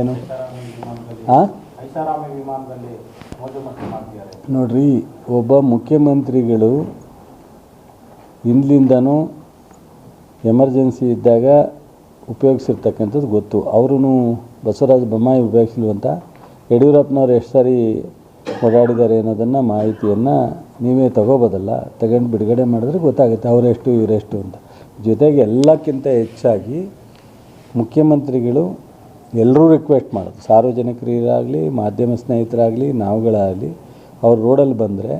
ಏನು? ಹಾಂ ನೋಡ್ರಿ ಒಬ್ಬ ಮುಖ್ಯಮಂತ್ರಿಗಳು ಹಿಂದ್ಲಿಂದನೂ ಎಮರ್ಜೆನ್ಸಿ ಇದ್ದಾಗ ಉಪಯೋಗಿಸಿರ್ತಕ್ಕಂಥದ್ದು ಗೊತ್ತು. ಅವರೂ ಬಸವರಾಜ ಬೊಮ್ಮಾಯಿ ಉಪಯೋಗಿಸಿಲ್ವಂತ ಯಡಿಯೂರಪ್ಪನವ್ರು ಎಷ್ಟು ಸಾರಿ ಓಡಾಡಿದ್ದಾರೆ ಅನ್ನೋದನ್ನು ಮಾಹಿತಿಯನ್ನು ನೀವೇ ತಗೋಬೋದಲ್ಲ ತಗೊಂಡು ಬಿಡುಗಡೆ ಮಾಡಿದ್ರೆ ಗೊತ್ತಾಗುತ್ತೆ ಅವರೆಷ್ಟು ಇವರೆಷ್ಟು ಅಂತ. ಜೊತೆಗೆ ಎಲ್ಲಕ್ಕಿಂತ ಹೆಚ್ಚಾಗಿ ಮುಖ್ಯಮಂತ್ರಿಗಳು ಎಲ್ಲರೂ ರಿಕ್ವೆಸ್ಟ್ ಮಾಡೋದು. ಸಾರ್ವಜನಿಕರಿಗಾಗಲಿ ಮಾಧ್ಯಮ ಸ್ನೇಹಿತರಾಗಲಿ, ನಾವುಗಳಾಗಲಿ, ಅವ್ರು ರೋಡಲ್ಲಿ ಬಂದರೆ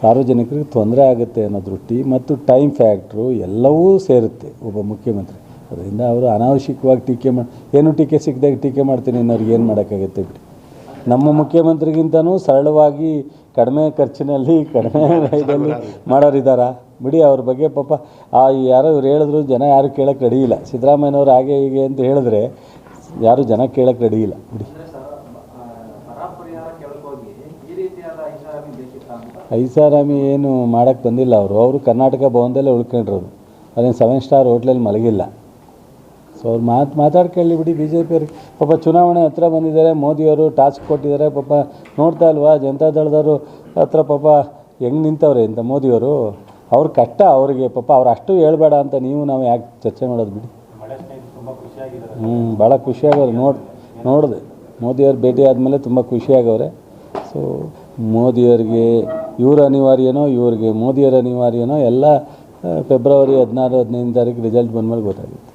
ಸಾರ್ವಜನಿಕರಿಗೆ ತೊಂದರೆ ಆಗುತ್ತೆ ಅನ್ನೋ ದೃಷ್ಟಿ ಮತ್ತು ಟೈಮ್ ಫ್ಯಾಕ್ಟ್ರು ಎಲ್ಲವೂ ಸೇರುತ್ತೆ ಒಬ್ಬ ಮುಖ್ಯಮಂತ್ರಿ. ಅದರಿಂದ ಅವರು ಅನಾವಶ್ಯಕವಾಗಿ ಟೀಕೆ ಮಾಡಿ, ಏನು ಟೀಕೆ ಸಿಕ್ಕಿದಾಗ ಟೀಕೆ ಮಾಡ್ತೀನಿ ಅನ್ನೋರಿಗೆ ಏನು ಮಾಡೋಕ್ಕಾಗುತ್ತೆ ಬಿಡಿ. ನಮ್ಮ ಮುಖ್ಯಮಂತ್ರಿಗಿಂತನೂ ಸರಳವಾಗಿ ಕಡಿಮೆ ಖರ್ಚಿನಲ್ಲಿ, ಕಡಿಮೆ ಇದರಲ್ಲಿ ಮಾಡೋರಿದ್ದಾರಾ ಬಿಡಿ ಅವ್ರ ಬಗ್ಗೆ ಪಾಪ, ಆ ಯಾರೋ ಇವ್ರು ಹೇಳಿದ್ರು, ಜನ ಯಾರು ಕೇಳೋಕ್ಕೆ ರೆಡಿ ಇಲ್ಲ. ಸಿದ್ದರಾಮಯ್ಯನವ್ರು ಹಾಗೆ ಹೀಗೆ ಅಂತ ಹೇಳಿದ್ರೆ ಯಾರು ಜನ ಕೇಳಕ್ಕೆ ರೆಡಿ ಇಲ್ಲ. ಬಿಡಿ. ಐಷಾರಾಮಿ ಏನು ಮಾಡೋಕ್ಕೆ ಬಂದಿಲ್ಲ ಅವರು. ಅವರು ಕರ್ನಾಟಕ ಭವನದಲ್ಲೇ ಉಳ್ಕೊಂಡಿರೋದು ಅದೇನು ಸೆವೆನ್ ಸ್ಟಾರ್ ಹೋಟ್ಲಲ್ಲಿ ಮಲಗಿಲ್ಲ. ಸೊ ಅವ್ರು ಮಾತು ಮಾತಾಡ್ಕೊಳ್ಳಿ ಬಿಡಿ ಬಿ ಜೆ ಪಿಯವ್ರಿಗೆ ಪಾಪ ಚುನಾವಣೆ ಹತ್ರ ಬಂದಿದ್ದಾರೆ. ಮೋದಿಯವರು ಟಾಸ್ಕ್ ಕೊಟ್ಟಿದ್ದಾರೆ. ಪಾಪ ನೋಡ್ತಾ ಇಲ್ವಾ? ಜನತಾ ದಳದವರು ಹತ್ರ ಪಾಪ ಹೆಂಗೆ ನಿಂತವ್ರೆ ಅಂತ ಮೋದಿಯವರು ಅವ್ರ ಕಷ್ಟ ಅವರಿಗೆ. ಪಾಪ ಅವ್ರು ಅಷ್ಟು ಹೇಳ್ಬೇಡ ಅಂತ ನೀವು ನಾವು ಯಾಕೆ ಚರ್ಚೆ ಮಾಡೋದು ಬಿಡಿ? ಹ್ಞೂ ಭಾಳ ಖುಷಿಯಾಗವ್ರೆ ನೋಡಿ, ನೋಡಿದೆ. ಮೋದಿಯವ್ರು ಭೇಟಿ ಆದಮೇಲೆ ತುಂಬ ಖುಷಿಯಾಗವ್ರೆ ಸೊ ಮೋದಿಯವ್ರಿಗೆ ಇವ್ರ ಅನಿವಾರ್ಯನೋ, ಇವ್ರಿಗೆ ಮೋದಿಯವ್ರ ಅನಿವಾರ್ಯನೋ, ಎಲ್ಲ ಫೆಬ್ರವರಿ ಹದಿನಾರು ಹದಿನೈದು ತಾರೀಕು ರಿಸಲ್ಟ್ ಬಂದಮೇಲೆ ಗೊತ್ತಾಗುತ್ತೆ.